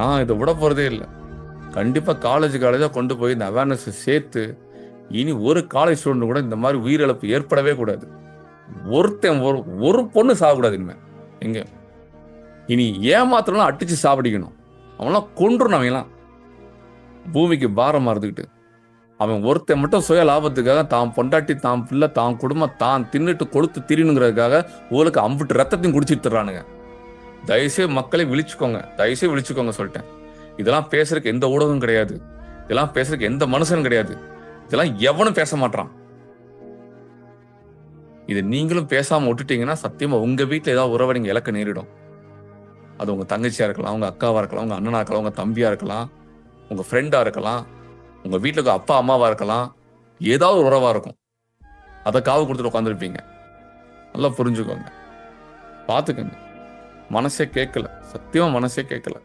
நான் இதை விட போகிறதே இல்லை. கண்டிப்பாக காலேஜ் காலேஜாக கொண்டு போய் இந்த அவேர்னஸை சேர்த்து இனி ஒரு காலேஜ் ஸ்டூடெண்ட் கூட இந்த மாதிரி உயிரிழப்பு ஏற்படவே கூடாது. ஒருத்தன் ஒரு ஒரு பொண்ணு சாகக்கூடாது இனிமே. எங்கே? இனி ஏமாத்திரம்லாம் அடித்து சாப்பிடிக்கணும். அவன்லாம் கொன்றுணும் அவங்களாம் பூமிக்கு பாரம் இருந்துக்கிட்டு அவன் ஒருத்தன் மட்டும் சுய லாபத்துக்காக தான் பொண்டாட்டி தான் பிள்ளை தான் குடும்பம் தான் தின்னுட்டு கொளுத்து திரியணுங்கிறதுக்காக உங்களுக்கு அம்புட்டு ரத்தத்தையும் குடிச்சிட்டு தர்றானுங்க தயவுசெய்து மக்களை விழிச்சுக்கோங்க. தயவுசெய்து விழிச்சுக்கோங்க சொல்லிட்டேன். இதெல்லாம் பேசுறதுக்கு எந்த ஊடகம் கிடையாது. இதெல்லாம் பேசுறதுக்கு எந்த மனுஷனும் கிடையாது. இதெல்லாம் எவனும் பேச மாட்டான். இது நீங்களும் பேசாம விட்டுட்டீங்கன்னா சத்தியமா உங்க வீட்டுல ஏதாவது உறவை நீங்க இலக்க நேரிடும். அது உங்க தங்கச்சியா இருக்கலாம் உங்க அக்காவா இருக்கலாம் உங்க அண்ணனா இருக்கலாம் உங்க தம்பியா இருக்கலாம் உங்க ஃப்ரெண்டா இருக்கலாம் உங்க வீட்டுல இருக்க அப்பா அம்மாவா இருக்கலாம். ஏதாவது ஒரு உறவா இருக்கும். அதை காவு கொடுத்துட்டு உட்காந்துருப்பீங்க நல்லா புரிஞ்சுக்கோங்க. பார்த்துக்கங்க மனசே கேட்கல சத்தியமா மனசே கேட்கல